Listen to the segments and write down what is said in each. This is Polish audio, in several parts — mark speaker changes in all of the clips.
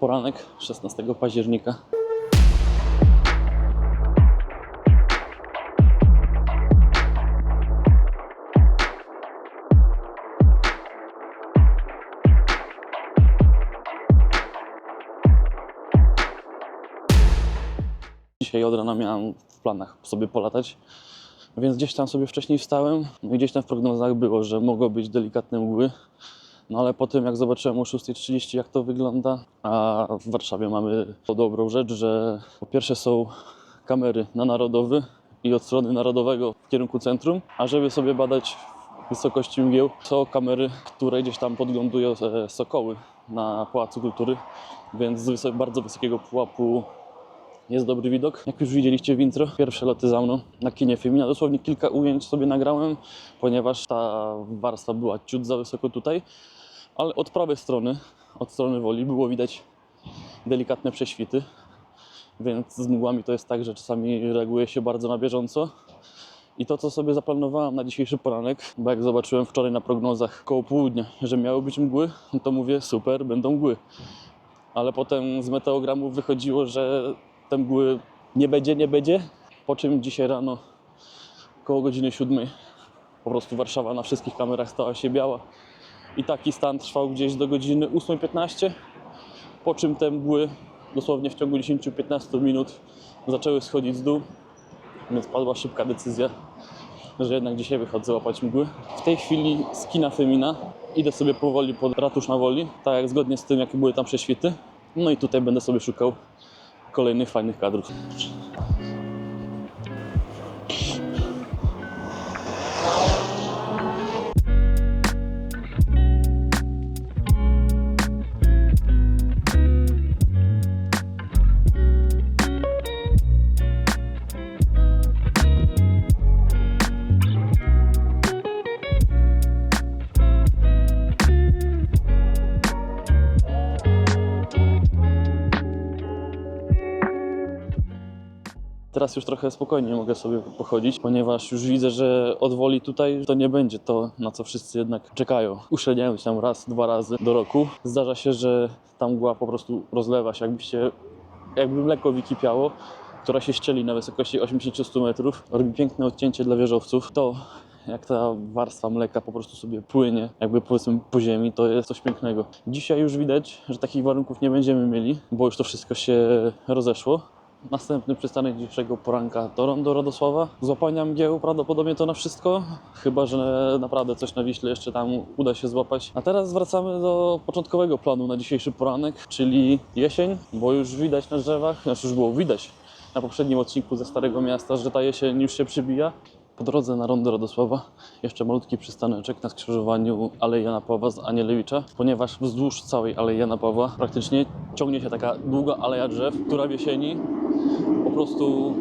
Speaker 1: poranek 16 października. Dzisiaj od rana miałem w planach sobie polatać, więc gdzieś tam sobie wcześniej wstałem. No i gdzieś tam w prognozach było, że mogą być delikatne mgły. No ale po tym jak zobaczyłem o 6.30 jak to wygląda, a w Warszawie mamy dobrą rzecz, że po pierwsze są kamery na Narodowy i od strony Narodowego w kierunku centrum, a żeby sobie badać wysokości mgieł, są kamery, które gdzieś tam podglądują e, sokoły na Pałacu Kultury, więc z bardzo wysokiego pułapu jest dobry widok. Jak już widzieliście w intro, pierwsze loty za mną na kinie Femina. Dosłownie kilka ujęć sobie nagrałem, ponieważ ta warstwa była ciut za wysoko tutaj, ale od prawej strony, od strony woli było widać delikatne prześwity, więc z mgłami to jest tak, że czasami reaguje się bardzo na bieżąco. I to, co sobie zaplanowałem na dzisiejszy poranek, bo jak zobaczyłem wczoraj na prognozach koło południa, że miały być mgły, to mówię super, będą mgły. Ale potem z meteogramów wychodziło, że te mgły nie będzie, nie będzie. Po czym dzisiaj rano koło godziny 7 po prostu Warszawa na wszystkich kamerach stała się biała. I taki stan trwał gdzieś do godziny 8.15, po czym te mgły dosłownie w ciągu 10-15 minut zaczęły schodzić z dół, więc padła szybka decyzja, że jednak dzisiaj wychodzę łapać mgły. W tej chwili z kina Femina idę sobie powoli pod ratusz na woli, tak jak zgodnie z tym, jakie były tam prześwity. No i tutaj będę sobie szukał kolejnych fajnych kadrów. Teraz już trochę spokojniej mogę sobie pochodzić, ponieważ już widzę, że od woli tutaj to nie będzie to, na co wszyscy jednak czekają. Uszczelniają się tam raz, dwa razy do roku. Zdarza się, że ta mgła po prostu rozlewa się, jakby się, jakby mleko wykipiało, która się ścieli na wysokości 80-100 metrów. Robi piękne odcięcie dla wieżowców. To jak ta warstwa mleka po prostu sobie płynie, jakby powiedzmy po ziemi, to jest coś pięknego. Dzisiaj już widać, że takich warunków nie będziemy mieli, bo już to wszystko się rozeszło. Następny przystanek dzisiejszego poranka to rondo Radosława. Złapania mgieł prawdopodobnie to na wszystko, chyba że naprawdę coś na Wiśle jeszcze tam uda się złapać. A teraz wracamy do początkowego planu na dzisiejszy poranek, czyli jesień, bo już widać na drzewach, znaczy już było widać na poprzednim odcinku ze Starego Miasta, że ta jesień już się przybija. Po drodze na rondo Radosława. Jeszcze malutki przystaneczek na skrzyżowaniu Alei Jana Pawła z Anielewicza, ponieważ wzdłuż całej Alei Jana Pawła praktycznie ciągnie się taka długa aleja drzew, która w jesieni po prostu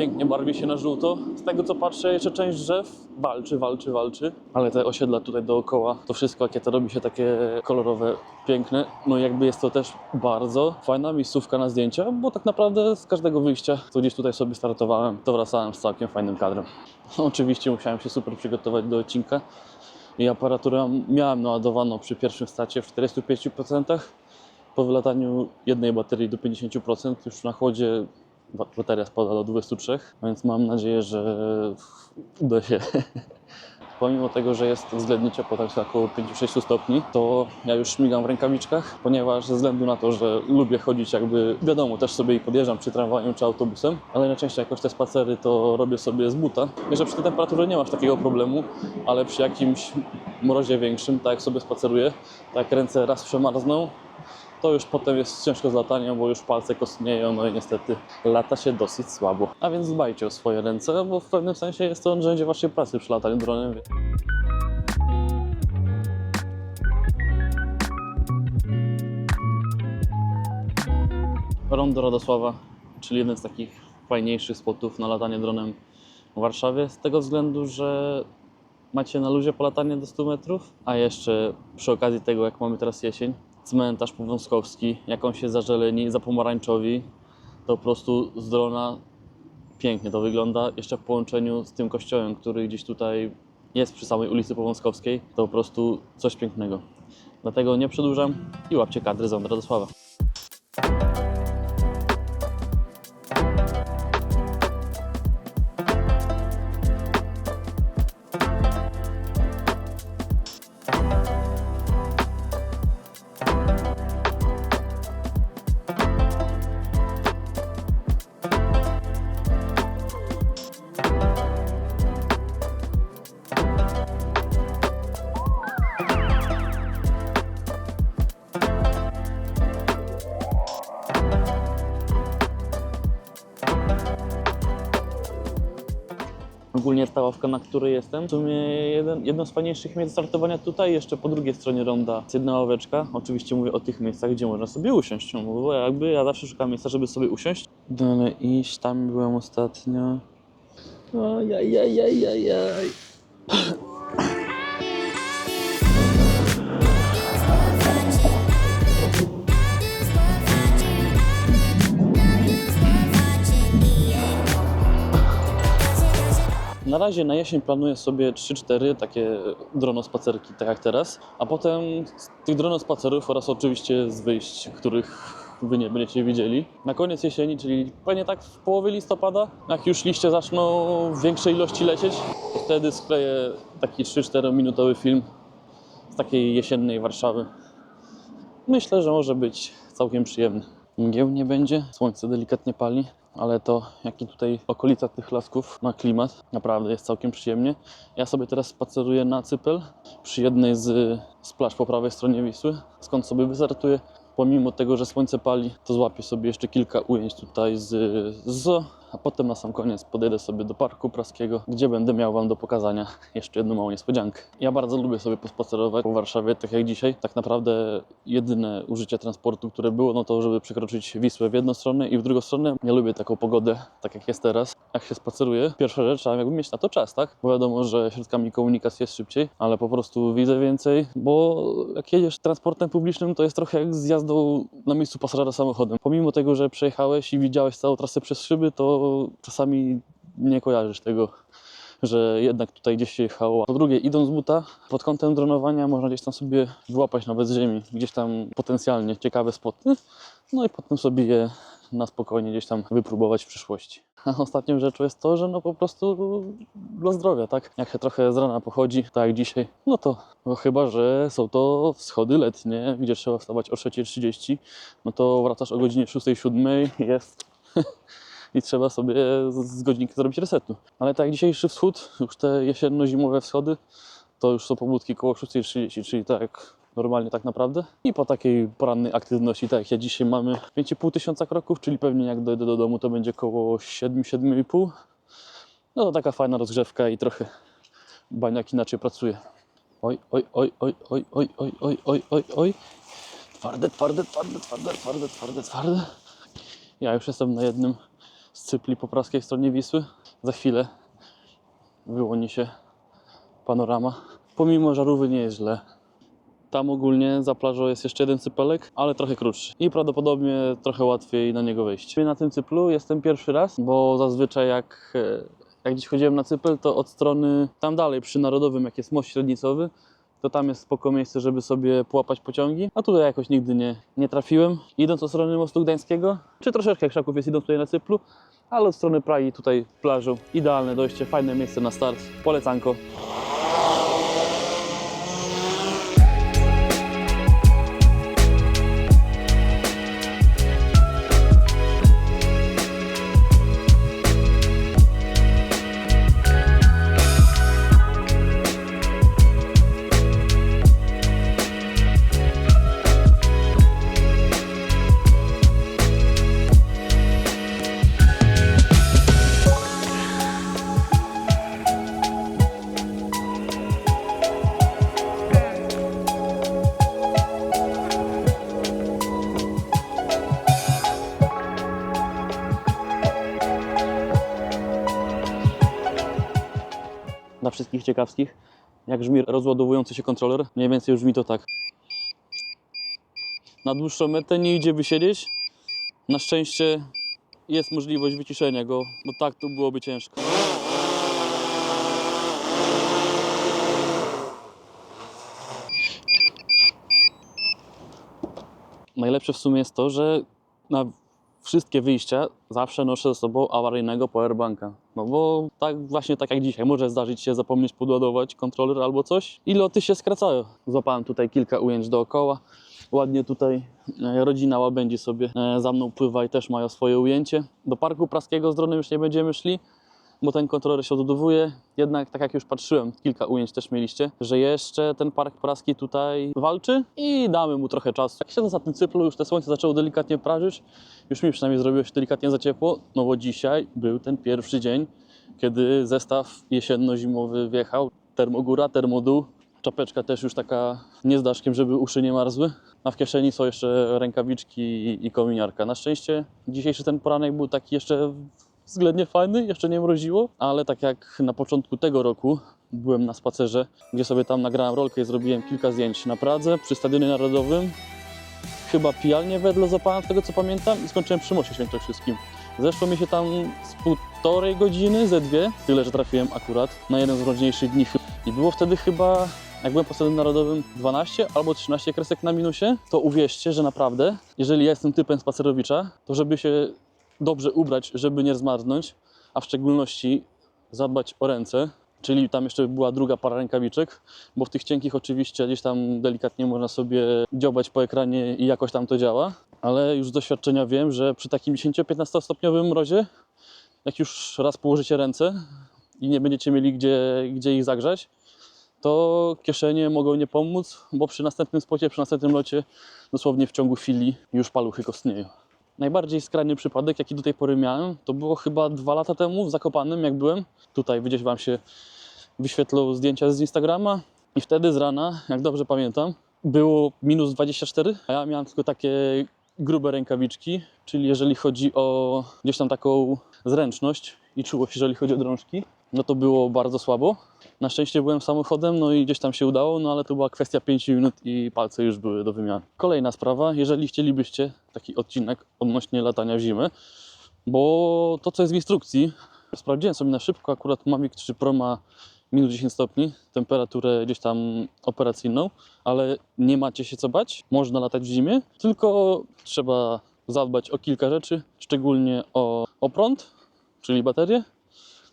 Speaker 1: pięknie barwi się na żółto. Z tego co patrzę, jeszcze część drzew walczy, walczy, walczy, ale te osiedla tutaj dookoła, to wszystko jakie to robi się takie kolorowe, piękne. No jakby jest to też bardzo fajna miejscówka na zdjęcia, bo tak naprawdę z każdego wyjścia, co gdzieś tutaj sobie startowałem, to wracałem z całkiem fajnym kadrem. Oczywiście musiałem się super przygotować do odcinka i aparaturę miałem naładowaną przy pierwszym starcie w 45%. Po wylataniu jednej baterii do 50% już na chłodzie ba- bateria spada do 23, więc mam nadzieję, że uda się. Pomimo tego, że jest względnie ciepło, tak około 5-6 stopni, to ja już śmigam w rękawiczkach, ponieważ ze względu na to, że lubię chodzić jakby, wiadomo, też sobie i podjeżdżam czy tramwajem, czy autobusem, ale najczęściej jakoś te spacery to robię sobie z buta. I przy tej temperaturze nie masz takiego problemu, ale przy jakimś mrozie większym, tak jak sobie spaceruję, tak ręce raz przemarzną, to już potem jest ciężko z lataniem, bo już palce kostnieją, no i niestety lata się dosyć słabo. A więc dbajcie o swoje ręce, bo w pewnym sensie jest to narzędzie waszej pracy przy lataniu dronem. Rondo Radosława, czyli jeden z takich fajniejszych spotów na latanie dronem w Warszawie, z tego względu, że macie na luzie polatanie do 100 metrów, a jeszcze przy okazji tego, jak mamy teraz jesień, cmentarz powązkowski, jak on się zażeleni, zapomarańczowi, to po prostu z drona pięknie to wygląda. Jeszcze w połączeniu z tym kościołem, który gdzieś tutaj jest przy samej ulicy Powązkowskiej, to po prostu coś pięknego. Dlatego nie przedłużam i łapcie kadry z Radosława. Ta ławka, na której jestem, w sumie jeden, jedno z fajniejszych miejsc startowania tutaj, jeszcze po drugiej stronie ronda jest jedna ławeczka. Oczywiście mówię o tych miejscach, gdzie można sobie usiąść, bo jakby ja zawsze szukam miejsca, żeby sobie usiąść. Dalej iść, tam byłem ostatnio. Ojajajajajaj. Na razie na jesień planuję sobie 3-4 takie dronospacerki, tak jak teraz, a potem z tych dronospacerów oraz oczywiście z wyjść, których wy nie będziecie widzieli. Na koniec jesieni, czyli pewnie tak w połowie listopada, jak już liście zaczną w większej ilości lecieć, to wtedy skleję taki 3-4 minutowy film z takiej jesiennej Warszawy. Myślę, że może być całkiem przyjemny. Mgieł nie będzie, słońce delikatnie pali, ale to jaki tutaj okolica tych lasków ma klimat, naprawdę jest całkiem przyjemnie. Ja sobie teraz spaceruję na Cypel przy jednej z, z plaż po prawej stronie Wisły, skąd sobie wystartuję. Pomimo tego, że słońce pali, to złapię sobie jeszcze kilka ujęć tutaj z, z a potem na sam koniec podejdę sobie do Parku Praskiego, gdzie będę miał Wam do pokazania jeszcze jedną małą niespodziankę. Ja bardzo lubię sobie pospacerować po Warszawie, tak jak dzisiaj. Tak naprawdę jedyne użycie transportu, które było, no to żeby przekroczyć Wisłę w jedną stronę i w drugą stronę. Ja lubię taką pogodę, tak jak jest teraz. Jak się spaceruje, pierwsza rzecz, trzeba jakby mieć na to czas, tak? Bo wiadomo, że środkami komunikacji jest szybciej, ale po prostu widzę więcej, bo jak jedziesz transportem publicznym, to jest trochę jak z jazdą na miejscu pasażera samochodem. Pomimo tego, że przejechałeś i widziałeś całą trasę przez szyby, to czasami nie kojarzysz tego, że jednak tutaj gdzieś się jechało. Po drugie, idąc z buta, pod kątem dronowania można gdzieś tam sobie wyłapać nawet z ziemi, gdzieś tam potencjalnie ciekawe spoty, no i potem sobie je na spokojnie gdzieś tam wypróbować w przyszłości. A ostatnią rzeczą jest to, że no po prostu dla zdrowia, tak? Jak się trochę z rana pochodzi, tak jak dzisiaj, no to no chyba, że są to wschody letnie, gdzie trzeba wstawać o 3.30, no to wracasz o godzinie 6-7, jest i trzeba sobie z- godzinki zrobić resetu. Ale tak dzisiejszy wschód, już te jesienno-zimowe wschody, to już są pobudki koło 6.30, czyli tak normalnie tak naprawdę. I po takiej porannej aktywności, tak jak ja dzisiaj mamy 5,5 tysiąca kroków, czyli pewnie jak dojdę do domu, to będzie koło 7-7,5. No to taka fajna rozgrzewka i trochę baniak inaczej pracuje. Oj, oj, oj, oj, oj, oj, oj, oj, oj, oj, oj. Twarde, twarde, twarde, twarde, twarde, twarde, twarde. Ja już jestem na jednym z cypli po praskiej stronie Wisły. Za chwilę wyłoni się panorama. Pomimo żarówy nie jest źle. Tam ogólnie za plażą jest jeszcze jeden cypelek, ale trochę krótszy. I prawdopodobnie trochę łatwiej na niego wejść. Na tym cyplu jestem pierwszy raz, bo zazwyczaj jak, e, jak dziś chodziłem na cypel, to od strony tam dalej przy Narodowym, jak jest most średnicowy, to tam jest spoko miejsce, żeby sobie połapać pociągi, a tutaj jakoś nigdy nie, nie trafiłem. Idąc od strony mostu gdańskiego, czy troszeczkę krzaków jest idąc tutaj na Cyplu, ale od strony Pragi tutaj plażą, idealne dojście, fajne miejsce na start, polecanko. Dla wszystkich ciekawskich, jak brzmi rozładowujący się kontroler, mniej więcej już brzmi to tak. Na dłuższą metę nie idzie wysiedzieć. Na szczęście jest możliwość wyciszenia go, bo tak to byłoby ciężko. Najlepsze w sumie jest to, że na wszystkie wyjścia zawsze noszę ze sobą awaryjnego powerbanka. No bo tak właśnie tak jak dzisiaj, może zdarzyć się zapomnieć podładować kontroler albo coś i loty się skracają. Złapałem tutaj kilka ujęć dookoła. Ładnie tutaj e, rodzina łabędzi sobie e, za mną pływa i też mają swoje ujęcie. Do Parku Praskiego z dronem już nie będziemy szli, bo ten kontroler się odbudowuje. Jednak, tak jak już patrzyłem, kilka ujęć też mieliście, że jeszcze ten Park Praski tutaj walczy i damy mu trochę czasu. Jak siedzę za tym cyplu, już te słońce zaczęło delikatnie prażyć, już mi przynajmniej zrobiło się delikatnie za ciepło, no bo dzisiaj był ten pierwszy dzień, kiedy zestaw jesienno-zimowy wjechał. Termogóra, termodół, czapeczka też już taka nie z daszkiem, żeby uszy nie marzły. A w kieszeni są jeszcze rękawiczki i, i kominiarka. Na szczęście dzisiejszy ten poranek był taki jeszcze względnie fajny, jeszcze nie mroziło, ale tak jak na początku tego roku byłem na spacerze, gdzie sobie tam nagrałem rolkę i zrobiłem kilka zdjęć na Pradze przy Stadionie Narodowym. Chyba pijalnie wedle zapałem z tego co pamiętam i skończyłem przy Moście Świętokrzyskim. Zeszło mi się tam z półtorej godziny, ze dwie, tyle że trafiłem akurat na jeden z mroźniejszych dni. I było wtedy chyba, jak byłem po Stadionie Narodowym, 12 albo 13 kresek na minusie, to uwierzcie, że naprawdę, jeżeli ja jestem typem spacerowicza, to żeby się dobrze ubrać, żeby nie zmarznąć, a w szczególności zadbać o ręce, czyli tam jeszcze była druga para rękawiczek, bo w tych cienkich oczywiście gdzieś tam delikatnie można sobie dziobać po ekranie i jakoś tam to działa, ale już z doświadczenia wiem, że przy takim 10-15 stopniowym mrozie, jak już raz położycie ręce i nie będziecie mieli gdzie, gdzie ich zagrzać, to kieszenie mogą nie pomóc, bo przy następnym spocie, przy następnym locie dosłownie w ciągu chwili już paluchy kostnieją. Najbardziej skrajny przypadek, jaki do tej pory miałem, to było chyba dwa lata temu w Zakopanem, jak byłem. Tutaj gdzieś Wam się wyświetlą zdjęcia z Instagrama. I wtedy z rana, jak dobrze pamiętam, było minus 24, a ja miałem tylko takie grube rękawiczki, czyli jeżeli chodzi o gdzieś tam taką zręczność i czułość, jeżeli chodzi o drążki, no to było bardzo słabo. Na szczęście byłem samochodem, no i gdzieś tam się udało, no ale to była kwestia 5 minut i palce już były do wymiany. Kolejna sprawa, jeżeli chcielibyście taki odcinek odnośnie latania w zimę, bo to co jest w instrukcji, sprawdziłem sobie na szybko, akurat Mavic 3 Pro ma minus 10 stopni, temperaturę gdzieś tam operacyjną, ale nie macie się co bać, można latać w zimie, tylko trzeba zadbać o kilka rzeczy, szczególnie o, o prąd, czyli baterię,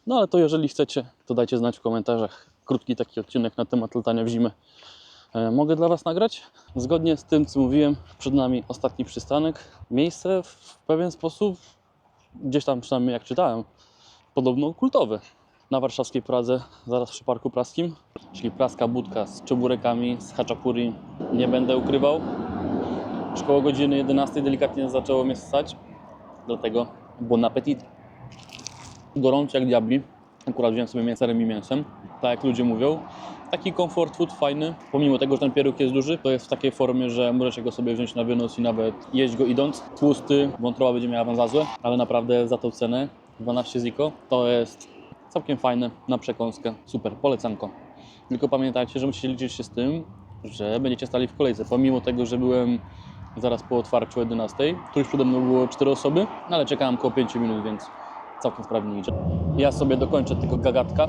Speaker 1: no ale to jeżeli chcecie, to dajcie znać w komentarzach. Krótki taki odcinek na temat latania w zimę. E, mogę dla Was nagrać? Zgodnie z tym, co mówiłem, przed nami ostatni przystanek. Miejsce w pewien sposób, gdzieś tam przynajmniej jak czytałem, podobno kultowe. Na warszawskiej Pradze, zaraz przy Parku Praskim, czyli praska budka z czeburekami, z haczapuri. Nie będę ukrywał. Już koło godziny 11 delikatnie zaczęło mnie ssać, dlatego bon appetit gorący jak diabli. Akurat wziąłem sobie mięsarem i mięsem, tak jak ludzie mówią. Taki comfort food fajny, pomimo tego, że ten pieróg jest duży, to jest w takiej formie, że możecie go sobie wziąć na wynos i nawet jeść go idąc. Tłusty, wątroba będzie miała wam za złe, ale naprawdę za tą cenę 12 ziko to jest całkiem fajne na przekąskę. Super, polecanko. Tylko pamiętajcie, że musicie liczyć się z tym, że będziecie stali w kolejce. Pomimo tego, że byłem zaraz po otwarciu o 11, to już przede mną było 4 osoby, no ale czekałem około 5 minut, więc całkiem sprawnie idzie. Ja sobie dokończę tylko gagatka.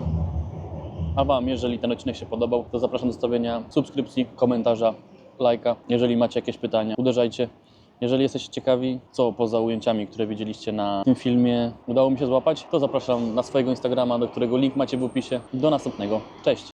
Speaker 1: A Wam, jeżeli ten odcinek się podobał, to zapraszam do zostawienia subskrypcji, komentarza, lajka. Jeżeli macie jakieś pytania, uderzajcie. Jeżeli jesteście ciekawi, co poza ujęciami, które widzieliście na tym filmie udało mi się złapać, to zapraszam na swojego Instagrama, do którego link macie w opisie. Do następnego. Cześć!